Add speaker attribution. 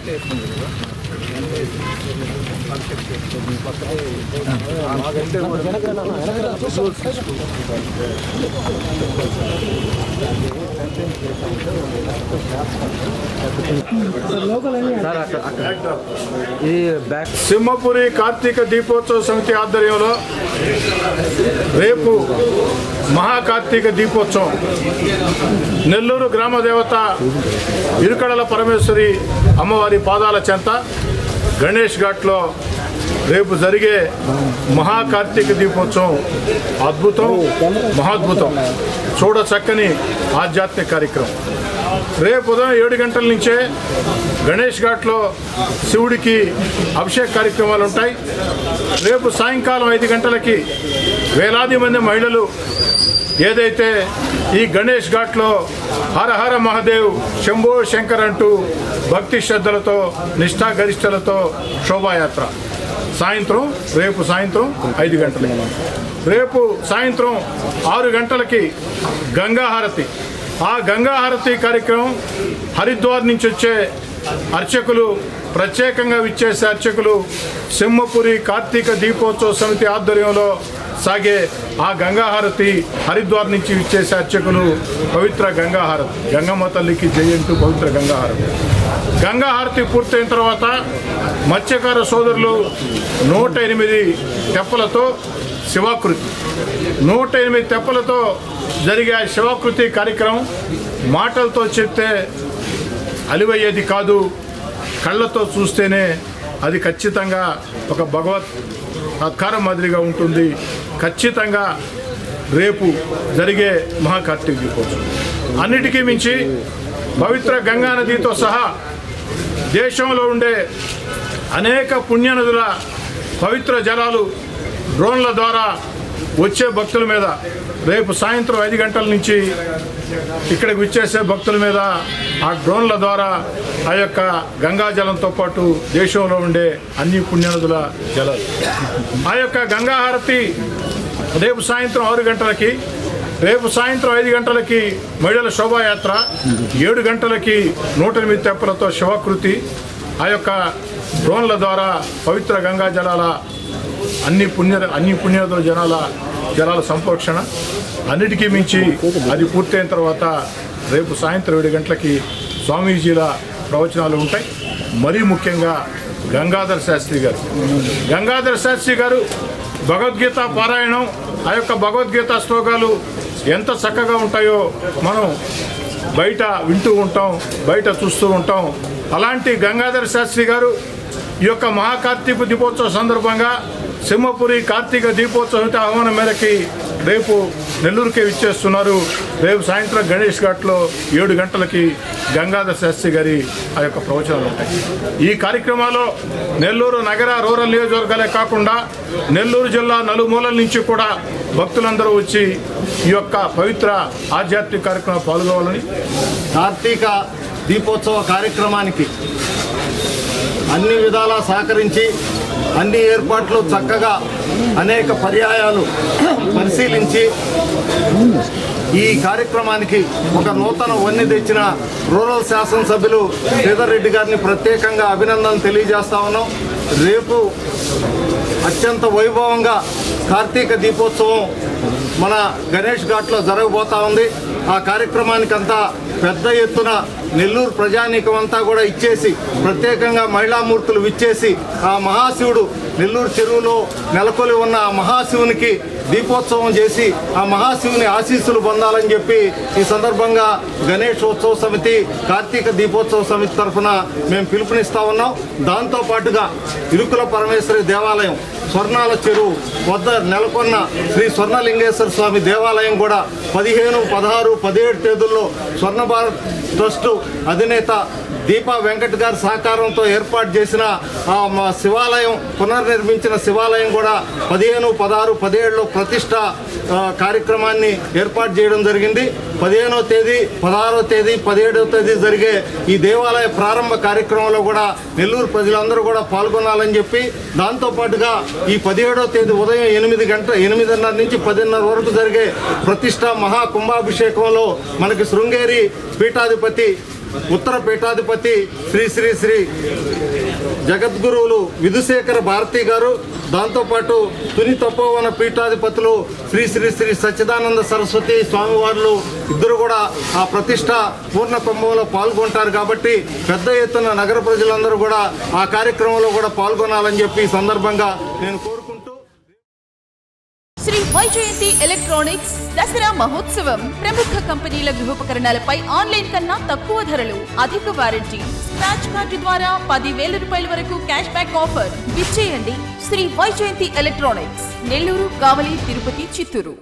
Speaker 1: ఈ కదా.
Speaker 2: సింహపురి కార్తీక దీపోత్సవ సమితి ఆధ్వర్యంలో రేపు మహాకార్తీక దీపోత్సవం. నెల్లూరు గ్రామ దేవత ఇరుకడల పరమేశ్వరి అమ్మవారి పాదాల చెంత గణేష్ ఘాట్లో రేపు జరిగే మహాకార్తీక దీపోత్సవం అద్భుతం మహాద్భుతం. చూడ చక్కని ఆధ్యాత్మిక కార్యక్రమం. రేపు ఉదయం ఏడు గంటల నుంచే గణేష్ ఘాట్లో శివుడికి అభిషేక కార్యక్రమాలు ఉంటాయి. రేపు సాయంకాలం ఐదు గంటలకి వేలాది మంది మహిళలు ఏదైతే ఈ గణేష్ ఘాట్లో హరహర మహాదేవ్ శంభో శంకర్ అంటూ భక్తి శ్రద్ధలతో నిష్ఠాగరిష్టలతో శోభాయాత్ర. సాయంత్రం రేపు సాయంత్రం ఐదు గంటలకి. రేపు సాయంత్రం ఆరు గంటలకి గంగాహారతి ఆ గంగాహారతి కార్యక్రమం హరిద్వార్ నుంచి వచ్చే అర్చకులు ప్రత్యేకంగా విచ్చేసే అర్చకులు సింహపురి కార్తీక దీపోత్సవ సమితి ఆధ్వర్యంలో సాగే ఆ గంగాహారతి హరిద్వార్ నుంచి విచ్చేసే అర్చకులు పవిత్ర గంగాహారతి. గంగమ్మ తల్లికి జయంతు పవిత్ర గంగాహారతి. గంగాహారతి పూర్తయిన తర్వాత మత్స్యకార సోదరులు నూట ఎనిమిది తెప్పలతో శివాకృతి. నూట ఎనిమిది తెప్పలతో జరిగే శివాకృతి కార్యక్రమం మాటలతో చెప్తే అలివయ్యేది కాదు. కళ్ళతో చూస్తేనే అది ఖచ్చితంగా ఒక భగవత్ అత్కారం మాదిరిగా ఉంటుంది. ఖచ్చితంగా రేపు జరిగే మహాకార్తీక దీపోత్సవం అన్నిటికీ మించి పవిత్ర గంగా నదితో సహా దేశంలో ఉండే అనేక పుణ్యనదుల పవిత్ర జలాలు డ్రోన్ల ద్వారా వచ్చే భక్తుల మీద రేపు సాయంత్రం ఐదు గంటల నుంచి ఇక్కడికి విచ్చేసే భక్తుల మీద ఆ డ్రోన్ల ద్వారా ఆ యొక్క గంగాజలంతో పాటు దేశంలో ఉండే అన్ని పుణ్యనదుల జలాలు. ఆ యొక్క గంగాహారతి రేపు సాయంత్రం ఆరు గంటలకి రేపు సాయంత్రం ఐదు గంటలకి మహిళల శోభాయాత్ర ఏడు గంటలకి నూట ఎనిమిది తెప్పలతో శివకృతి ఆ యొక్క డ్రోన్ల ద్వారా పవిత్ర గంగా జలాల అన్ని పుణ్య అన్ని పుణ్యనదుల జనాల జలాల సంరక్షణ. అన్నిటికీ మించి అది పూర్తయిన తర్వాత రేపు సాయంత్రం ఏడు గంటలకి స్వామీజీల ప్రవచనాలు ఉంటాయి. మరీ ముఖ్యంగా గంగాధర్ శాస్త్రి గారు. గంగాధర్ శాస్త్రి గారు భగవద్గీత పారాయణం ఆ యొక్క భగవద్గీత శ్లోకాలు ఎంత చక్కగా ఉంటాయో మనం బయట వింటూ ఉంటాం బయట చూస్తూ ఉంటాం. అలాంటి గంగాధర్ శాస్త్రి గారు ఈ యొక్క మహాకార్తీక దీపోత్సవ సందర్భంగా సింహపురి కార్తీక దీపోత్సవ ఆహ్వానం మేరకి రేపు నెల్లూరుకే ఇచ్చేస్తున్నారు రేపు సాయంత్రం గణేష్ ఘాట్లో ఏడు గంటలకి గంగాధర శాస్త్రి గారి ఆ యొక్క ప్రవచనాలు ఉంటాయి. ఈ కార్యక్రమాల్లో నెల్లూరు నగర రూరల్ నియోజకవర్గాలే కాకుండా నెల్లూరు జిల్లా నలుమూలల నుంచి కూడా భక్తులందరూ వచ్చి ఈ యొక్క పవిత్ర ఆధ్యాత్మిక కార్యక్రమం పాల్గొవాలని
Speaker 3: కార్తీక దీపోత్సవ కార్యక్రమానికి అన్ని విధాలా సహకరించి అన్ని ఏర్పాట్లు చక్కగా అనేక పర్యాయాలు పరిశీలించి ఈ కార్యక్రమానికి ఒక నూతన వన్నె తెచ్చిన రూరల్ శాసనసభ్యులు శ్రీధర్ రెడ్డి గారిని ప్రత్యేకంగా అభినందనలు తెలియజేస్తా ఉన్నాం. రేపు అత్యంత వైభవంగా కార్తీక దీపోత్సవం మన గణేష్ ఘాట్లో జరగబోతా ఉంది. ఆ కార్యక్రమానికి అంతా పెద్ద ఎత్తున నెల్లూరు ప్రజానీకం అంతా కూడా ఇచ్చేసి ప్రత్యేకంగా మహిళామూర్తులు విచ్చేసి ఆ మహాశివుడు నెల్లూరు చెరువులో నెలకొలి ఉన్న ఆ మహాశివునికి దీపోత్సవం చేసి ఆ మహాశివుని ఆశీస్సులు పొందాలని చెప్పి ఈ సందర్భంగా గణేష్ ఉత్సవ సమితి కార్తీక దీపోత్సవ సమితి తరఫున మేము పిలుపునిస్తా ఉన్నాం. దాంతో పాటుగా ఇరుకుల పరమేశ్వరి దేవాలయం స్వర్ణాల చెరువు వద్ద నెలకొన్న శ్రీ స్వర్ణలింగేశ్వర స్వామి దేవాలయం కూడా పదిహేను పదహారు పదిహేడు తేదీల్లో స్వర్ణ భారత్ ట్రస్టు అధినేత దీపా వెంకట్ గారి సహకారంతో ఏర్పాటు చేసిన శివాలయం పునర్నిర్మించిన శివాలయం కూడా పదిహేను పదహారు పదిహేడులో ప్రతిష్ట కార్యక్రమాన్ని ఏర్పాటు చేయడం జరిగింది. పదిహేనో తేదీ పదహారో తేదీ పదిహేడవ తేదీ జరిగే ఈ దేవాలయ ప్రారంభ కార్యక్రమంలో కూడా నెల్లూరు ప్రజలందరూ కూడా పాల్గొనాలని చెప్పి దాంతోపాటుగా ఈ పదిహేడో తేదీ ఉదయం ఎనిమిది గంట ఎనిమిదిన్నర నుంచి పదిన్నర వరకు జరిగే ప్రతిష్ట మహా కుంభాభిషేకంలో మనకి శృంగేరి పీఠాధిపతి ఉత్తర పీఠాధిపతి శ్రీ శ్రీ శ్రీ జగద్గురువులు విధుశేఖర భారతి గారు దాంతోపాటు తుని తపోవన పీఠాధిపతులు శ్రీ శ్రీ శ్రీ సచ్చిదానంద సరస్వతి స్వామివార్లు ఇద్దరు కూడా ఆ ప్రతిష్ట పూర్ణ కుంభంలో పాల్గొంటారు కాబట్టి పెద్ద ఎత్తున నగర ప్రజలందరూ కూడా ఆ కార్యక్రమంలో కూడా పాల్గొనాలని చెప్పి సందర్భంగా నేను
Speaker 4: కోరు వైజయంతి ఎలక్ట్రానిక్స్ దసరా మహోత్సవం. ప్రముఖ కంపెనీల గృహోపకరణాలపై ఆన్లైన్ కన్నా తక్కువ ధరలు అధిక వారంటీ. స్క్రాచ్ కార్డు ద్వారా పది వేల రూపాయల వరకు క్యాష్ బ్యాక్ ఆఫర్. విచ్చేయండి శ్రీ వైజయంతి ఎలక్ట్రానిక్స్ నెల్లూరు కావలి తిరుపతి చిత్తూరు.